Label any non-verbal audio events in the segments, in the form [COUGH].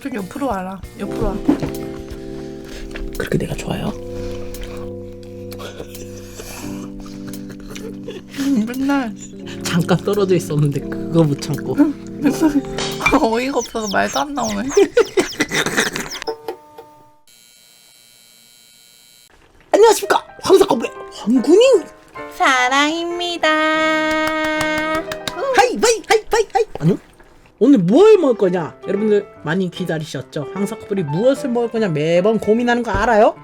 좀 옆으로 와라. 옆으로 와. 그렇게 내가 좋아요? 맨날 잠깐 떨어져 있었는데 그거 못 참고 [LAUGHS] 어이가 없어서 말도 안 나오네. [LAUGHS] 안녕하십니까 황사건부의 황군인 사랑입니다. 하이 바이 하이 바이 하이 아니요 오늘 뭘 먹을 거냐 여러분들 많이 기다리셨죠 황사 커플이 무엇을 먹을 거냐 매번 고민하는 거 알아요?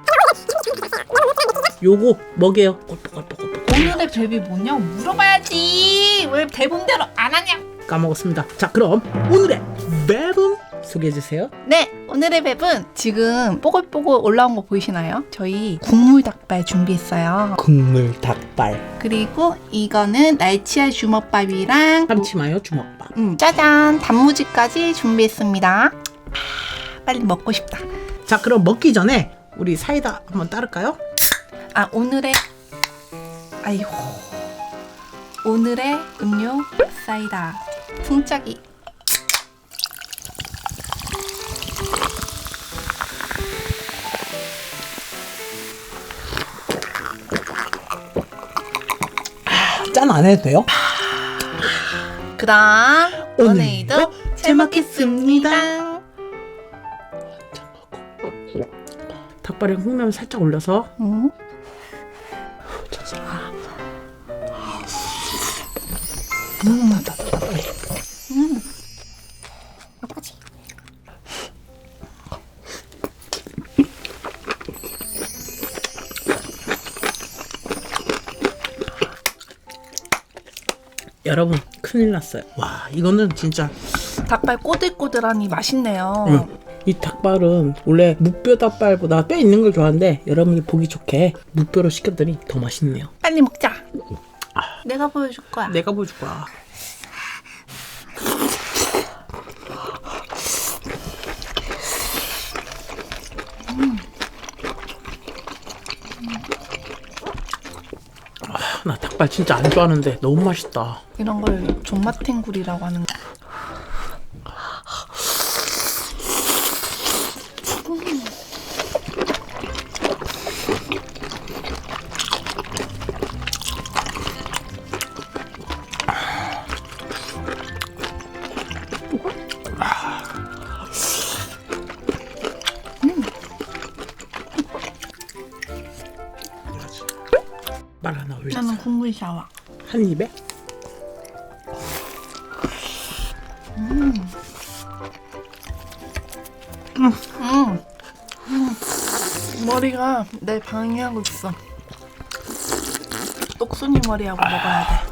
요거 먹게요 꼬똑꼬똑꼬똑 오늘의 뱀이 뭐냐고 물어봐야지. 왜 대본대로 안 하냐? 까먹었습니다 자 그럼 오늘의 맵은 소개해 주세요 네, 오늘의 뱀은 지금 뽀글뽀글 올라온 거 보이시나요? 저희 국물 닭발 준비했어요. 국물 닭발 그리고 이거는 날치알 주먹밥이랑 참치 마요 주먹밥 음, 짜잔 단무지까지 준비했습니다. 아, 빨리 먹고 싶다. 자 그럼 먹기 전에 우리 사이다 한번 따를까요? 아 오늘의 아이고 오늘의 음료 사이다 풍짜기 짠안 해도 돼요? 그럼 오늘도 오늘도 잘 먹겠습니다. 닭발에 콩나물 살짝 올려서 음. 아. 음, 맞다, 여러분 큰일 났어요. 와 이거는 진짜 닭발 꼬들꼬들하니 맛있네요. 응. 이 닭발은 원래 무뼈 닭발보다 뼈 있는 걸 좋아하는데 여러분이 보기 좋게 무뼈로 시켰더니 더 맛있네요. 빨리 먹자. 내가 보여줄 거야. 내가 보여줄 거야. 닭발 진짜 안 좋아하는데 너무 맛있다. 이런 걸 존맛탱구리라고 하는 거. 올렸어. 나는 국물 샤워. 한 입에? 음. 음. 머리가 내 방해하고 있어. 똑순이 머리하고 먹어야 돼.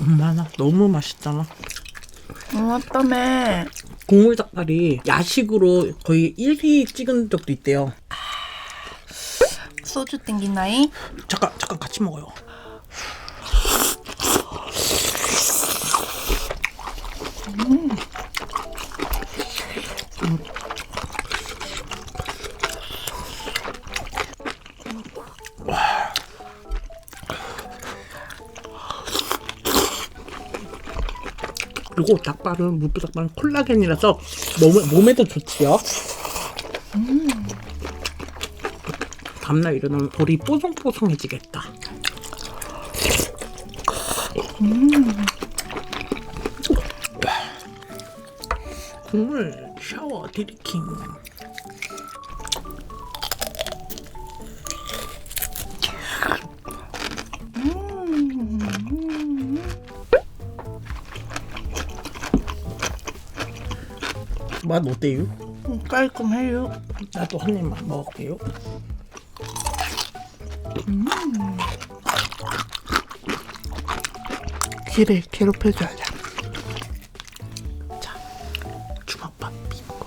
엄마 나 너무 맛있잖아. 음, 어떠매? 국물 닭발이 야식으로 거의 1위 찍은 적도 있대요. 소주 땡기나이? 잠깐 잠깐 같이 먹어요. 그리고 닭발은 무뼈 닭발은 콜라겐이라서 몸에, 몸에도 좋지요. 다음날 일어나면 볼이 뽀송뽀송해지겠다. 국물 샤워 디리킹. 맛 어때요? 음, 깔끔해요. 나도 한 입만 먹을게요. 귀를 괴롭혀줘야 돼. 자, 주먹밥 비는 거.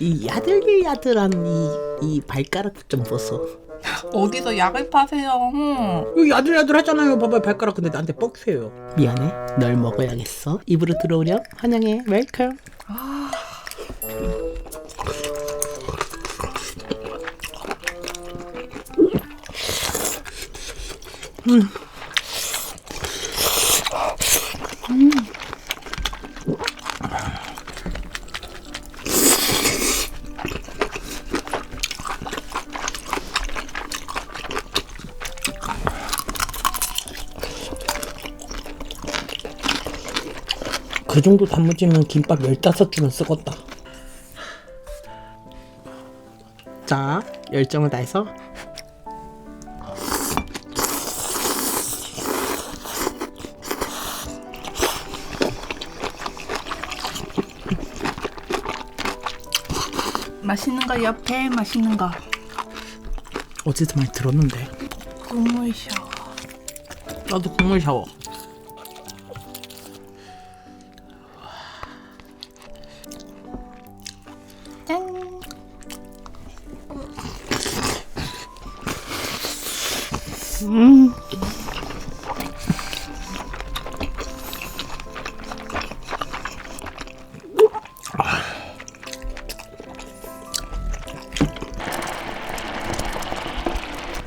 이 야들야들한 이, 이 발가락 좀 보소. 어디서 약을 파세요? 이거 야들야들 하잖아요. 봐봐요 발가락 근데 나한테 뻑세요. 미안해. 널 먹어야겠어. 입으로 들어오렴. 환영해. 웰컴. 그 정도 단무지면 김밥 15줄은 쓰겄다. 자, 열정을 다해서 맛있는 거 옆에 맛있는 거. 어디서 많이 들었는데. 국물 샤워. 나도 국물 샤워.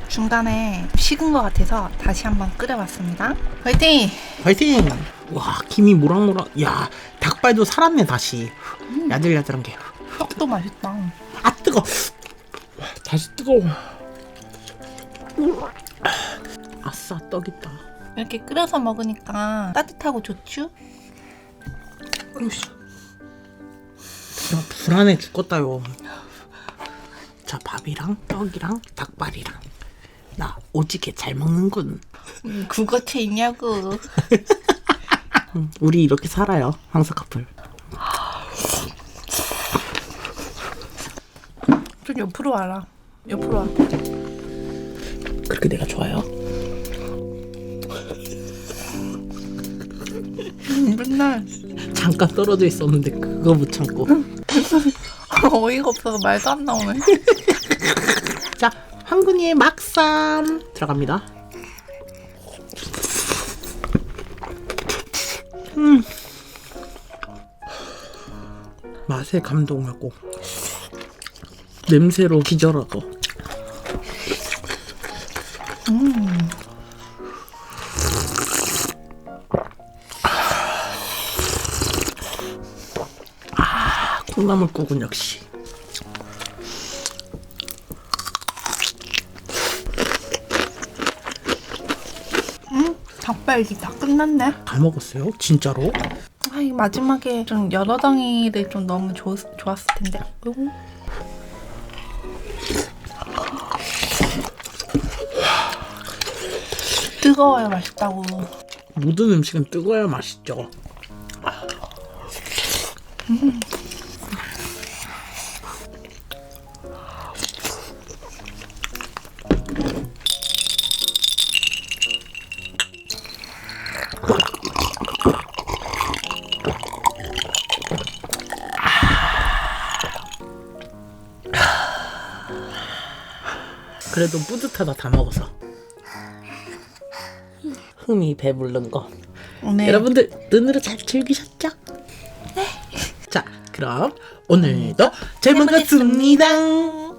중간에 식은 것 같아서 다시 한번 끓여봤습니다. 화이팅! 파이팅! 와, 김이 모락모락. 야, 닭발도 살았네 다시. 야들야들한 게. 떡도 맛있다. 아 뜨거. 다시 뜨거워. 아싸 떡 있다. 이렇게 끓여서 먹으니까 따뜻하고 좋죠? 으쌰. 나 불안해 죽겠다요. 자 밥이랑 떡이랑 닭발이랑 나 오지게 잘 먹는군. 음, 국어체 있냐고. 음, 우리 이렇게 살아요 황사 커플. 좀 옆으로 와라. 옆으로 와. 그렇게 내가 좋아요? 맨날 잠깐 떨어져 있었는데 그거 못 참고. [LAUGHS] 어이가 없어서 말도 안 나오네. [LAUGHS] 자 황군이의 막쌈 들어갑니다. 음. 맛에 감동하고 냄새로 기절하고. 아, 콩나물국은 역시. 응? 닭발 이제 다 끝났네. 다 먹었어요? 진짜로? 아, 이 마지막에 좀 여러 덩이를 좀 너무 좋, 좋았을 텐데. 요거. 뜨거워야 맛있다고. 모든 음식은 뜨거워야 맛있죠. 그래도 뿌듯하다 다 먹어서. 흥이 배부른 거. 오늘 여러분들 눈으로 잘 즐기셨죠? 네. 자, 그럼 오늘도 잘 먹었습니다.